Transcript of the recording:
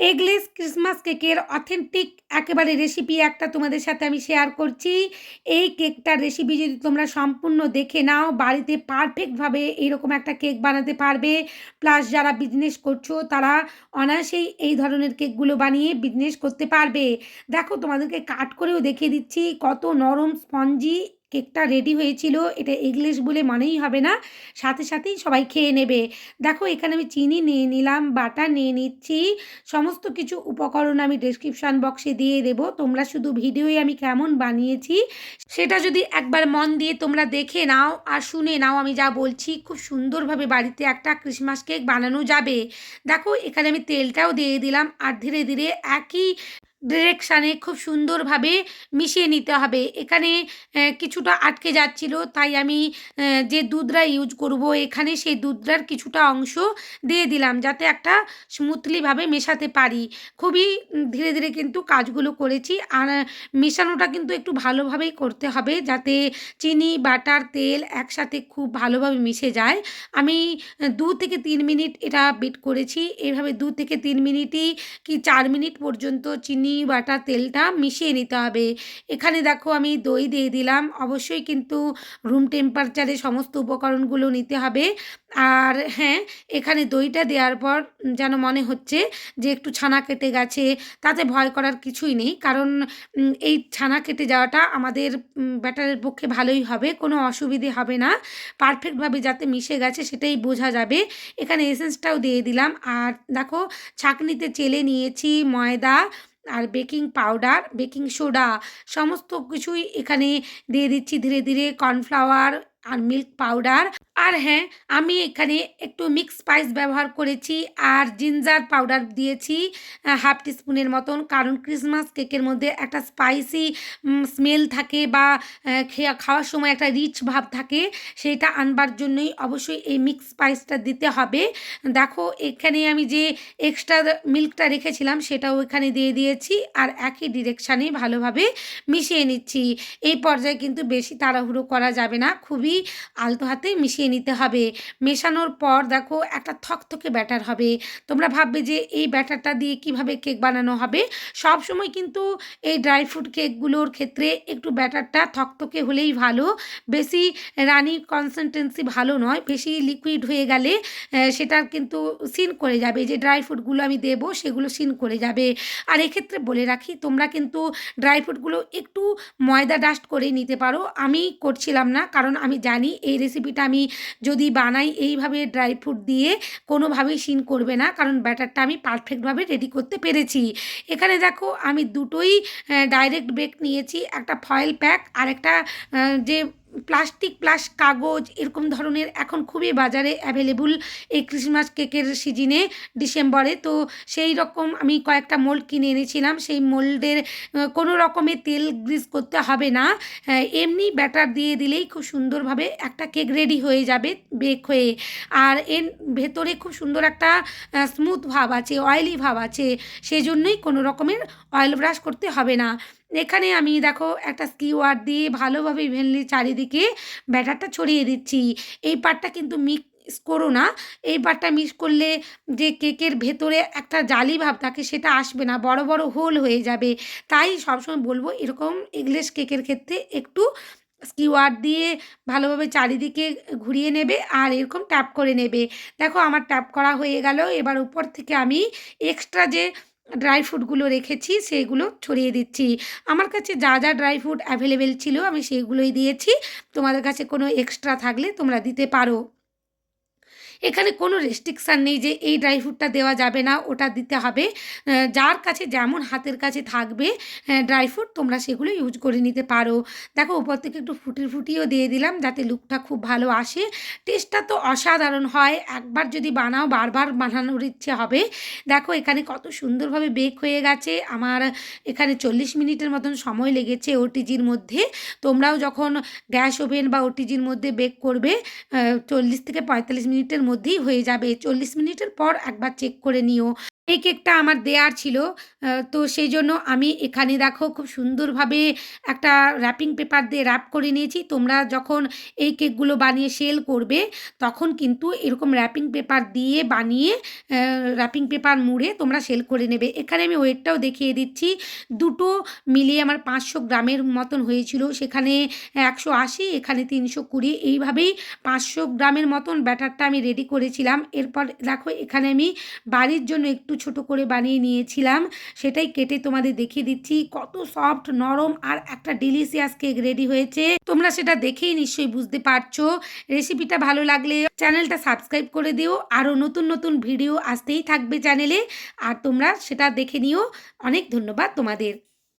Eggless Christmas কেকের authentic একেবারে recipe একটা তোমাদের সাথে আমি শেয়ার করছি। এই কেকটার রেসিপি যদি তোমরা সম্পূর্ণ দেখে নাও, বাড়িতে পারফেক্টভাবে এইরকম একটা কেক বানাতে পারবে। প্লাস যারা বিজনেস করছ, তারা অনায়াসেই এই ধরনের কেকগুলো বানিয়ে বিজনেস করতে পারবে। দেখো তোমাদেরকে কাট করেও দেখিয়ে দিচ্ছি, কত নরম স্পঞ্জি কেকটা রেডি হয়েছিল, এটা এগলেস বলে মনেই হবে না, সাথে সাথেই সবাই খেয়ে নেবে। দেখো, এখানে আমি চিনি নিয়ে নিলাম, বাটার নিয়ে নিচ্ছি, সমস্ত কিছু উপকরণ আমি ডেসক্রিপশান বক্সে দিয়ে দেবো। তোমরা শুধু ভিডিওয়ে আমি কেমন বানিয়েছি, সেটা যদি একবার মন দিয়ে তোমরা দেখে নাও আর শুনে নাও আমি যা বলছি, খুব সুন্দরভাবে বাড়িতে একটা ক্রিসমাস কেক বানানো যাবে। দেখো, এখানে আমি তেলটাও দিয়ে দিলাম আর ধীরে ধীরে একই ডিরেকশানে খুব সুন্দরভাবে মিশিয়ে নিতে হবে। এখানে কিছুটা আটকে যাচ্ছিল, তাই আমি যে দুধটা ইউজ করব, এখানে সেই দুধটার কিছুটা অংশ দিয়ে দিলাম, যাতে একটা স্মুথলিভাবে মেশাতে পারি। খুবই ধীরে ধীরে কিন্তু কাজগুলো করেছি, আর মেশানোটা কিন্তু একটু ভালোভাবেই করতে হবে, যাতে চিনি, বাটার, তেল একসাথে খুব ভালোভাবে মিশে যায়। আমি দু থেকে তিন মিনিট এটা বিট করেছি, এভাবে দু থেকে তিন মিনিটই কি চার মিনিট পর্যন্ত চিনি বাটা তেলটা মিশিয়ে নিতে হবে। এখানে দেখো আমি দই দিয়ে দিলাম। অবশ্যই কিন্তু রুম টেম্পারেচারে সমস্ত উপকরণগুলো নিতে হবে। আর হ্যাঁ এখানে দইটা দেওয়ার পর যেন মনে হচ্ছে যে একটু ছানা কেটে গেছে। তাতে ভয় করার কিছুই নেই। কারণ এই ছানা কেটে যাওয়াটা আমাদের ব্যাটারের পক্ষে ভালোই হবে। কোনো অসুবিধে হবে না। পারফেক্টভাবে যাতে মিশে গেছে সেটাই বোঝা যাবে। এখানে এসেন্সটাও দিয়ে দিলাম। আর দেখো, ছাঁকনিতে চেলে নিয়েছি ময়দা। আর বেকিং পাউডার, বেকিং সোডা সমস্ত কিছুই এখানে দিয়ে দিচ্ছি। ধীরে ধীরে কর্নফ্লাওয়ার আর মিল্ক পাউডার আর হ্যাঁ আমি এখানে একটু মিক্স স্পাইস ব্যবহার করেছি আর জিঞ্জার পাউডার দিয়েছি হাফ টিস্পুনের মতন। কারণ ক্রিসমাস কেকের মধ্যে একটা স্পাইসি স্মেল থাকে বা খেয়া, খাওয়ার সময় একটা রিচ ভাব থাকে, সেটা আনবার জন্যই অবশ্যই এই মিক্স স্পাইসটা দিতে হবে। দেখো, এখানে আমি যে এক্সট্রা মিল্কটা রেখেছিলাম, সেটাও এখানে দিয়ে দিয়েছি আর একই ডিরেকশানে ভালোভাবে মিশিয়ে নিচ্ছি। এই পর্যায়ে কিন্তু বেশি তাড়াহুড়ো করা যাবে না, খুবই আলতো হাতে মিশিয়ে নিতে হবে। মেশানোর পর দেখো একটা থকথকে ব্যাটার হবে। তোমরা ভাববে যে এই ব্যাটারটা দিয়ে কীভাবে কেক বানানো হবে? সব সময় কিন্তু এই ড্রাই ফ্রুট কেকগুলোর ক্ষেত্রে একটু ব্যাটারটা থকথকে হলেই ভালো। বেশি রানি কনসিস্টেন্সি ভালো নয়, বেশি লিকুইড হয়ে গেলে সেটার কিন্তু সিন করে যাবে। যে ড্রাই ফ্রুটগুলো আমি দেবো, সেগুলো সিন করে যাবে। আর এক্ষেত্রে বলে রাখি, তোমরা কিন্তু ড্রাই ফ্রুটগুলো একটু ময়দা ডাস্ট করে নিতে পারো। আমি করছিলাম না, কারণ আমি জানি এই রেসিপিটা আমি যদি বানাই এইভাবে ড্রাই ফ্রুট দিয়ে কোনোভাবেই সিন করবে না, কারণ ব্যাটারটা আমি পারফেক্টভাবে রেডি করতে পেরেছি। এখানে দেখো আমি দুটোই ডাইরেক্ট বেক নিয়েছি, একটা ফয়েল প্যাক আর একটা যে প্লাস্টিক, প্লাস কাগজ এরকম ধরনের এখন খুবই বাজারে অ্যাভেলেবল এই ক্রিসমাস কেকের সিজনে ডিসেম্বরে তো সেই রকম আমি কয়েকটা মোল্ড কিনে এনেছিলাম। সেই মোল্ডের কোনো রকমের তেল গ্রিস করতে হবে না। এমনি ব্যাটার দিয়ে দিলেই খুব সুন্দরভাবে একটা কেক রেডি হয়ে যাবে বেক হয়ে। আর এর ভেতরে খুব সুন্দর একটা স্মুথ ভাব আছে অয়েলি ভাব আছে। সেই জন্যই কোনো রকমের অয়েল ব্রাশ করতে হবে না। এখানে আমি দেখো একটা স্কিওয়ার দিয়ে ভালোভাবে ইভেনলি চারিদিকে ব্যাটারটা ছড়িয়ে দিচ্ছি। এই পার্টটা কিন্তু মিক্স করো না। এই পার্টটা মিক্স করলে যে কেকের ভেতরে একটা জালি ভাব থাকে সেটা আসবে না, বড় বড় হোল হয়ে যাবে। তাই সবসময় বলব এরকম ইংলিশ কেকের ক্ষেত্রে একটু স্কিওয়ার দিয়ে ভালোভাবে চারিদিকে ঘুরিয়ে নেবে আর এরকম ট্যাপ করে নেবে। দেখো আমার ট্যাপ করা হয়ে গেল, এবার উপর থেকে আমি এক্সট্রা যে ড্রাই ফ্রুটগুলো রেখেছি, সেগুলো ছড়িয়ে দিচ্ছি। আমার কাছে যা যা ড্রাই ফ্রুট অ্যাভেলেবেল ছিল, আমি সেইগুলোই দিয়েছি। তোমাদের কাছে কোনো এক্সট্রা থাকলে তোমরা দিতে পারো। এখানে কোনো রেস্ট্রিকশান নেই যে এই ড্রাই ফ্রুটটা দেওয়া যাবে না, ওটা দিতে হবে। যার কাছে যেমন হাতের কাছে থাকবে ড্রাই ফ্রুট তোমরা সেগুলো ইউজ করে নিতে পারো। দেখো, উপর থেকে একটু ফুটি ফুটিও দিয়ে দিলাম যাতে লুকটা খুব ভালো আসে। টেস্টটা তো অসাধারণ হয়। একবার যদি বানাও, বারবার বানানোর ইচ্ছে হবে। দেখো, এখানে কত সুন্দরভাবে বেক হয়ে গেছে। আমার এখানে চল্লিশ মিনিটের মতন সময় লেগেছে ওটিজির মধ্যে। তোমরাও যখন গ্যাস ওভেন বা ওটিজির মধ্যে বেক করবে চল্লিশ থেকে পঁয়তাল্লিশ মিনিটের মধ্যেই হয়ে যাবে। চল্লিশ মিনিটের পর একবার চেক করে নিও। এই কেকটা আমার দেয়ার ছিল তো সেই জন্য আমি এখানে দেখো খুব সুন্দরভাবে একটা র্যাপিং পেপার দিয়ে র্যাপ করে নিয়েছি। তোমরা যখন এই কেকগুলো বানিয়ে সেল করবে, তখন কিন্তু এরকম র্যাপিং পেপার দিয়ে বানিয়ে র্যাপিং পেপার মুড়ে তোমরা সেল করে নেবে। এখানে আমি ওয়েটটাও দেখিয়ে দিচ্ছি। দুটো মিলিয়ে আমার ৫০০ গ্রামের মতন হয়েছিল। সেখানে ১৮০ এখানে ৩২০ এইভাবেই ৫০০ গ্রামের মতন ব্যাটারটা আমি রেডি করেছিলাম। এরপর দেখো এখানে আমি বাড়ির জন্য একটু ছোট করে বানিয়ে নিয়েছিলাম। সেটাই কেটে তোমাদের দেখিয়ে দিচ্ছি। কত সফট, নরম আর একটা ডিলিশিয়াস কেক রেডি হয়েছে। তোমরা সেটা দেখেই নিশ্চয়ই বুঝতে পারছ। রেসিপিটা ভালো লাগলে চ্যানেলটা সাবস্ক্রাইব করে দিও। আরও নতুন, নতুন ভিডিও আসতেই থাকবে চ্যানেলে। আর তোমরা সেটা দেখে নিও। অনেক ধন্যবাদ তোমাদের।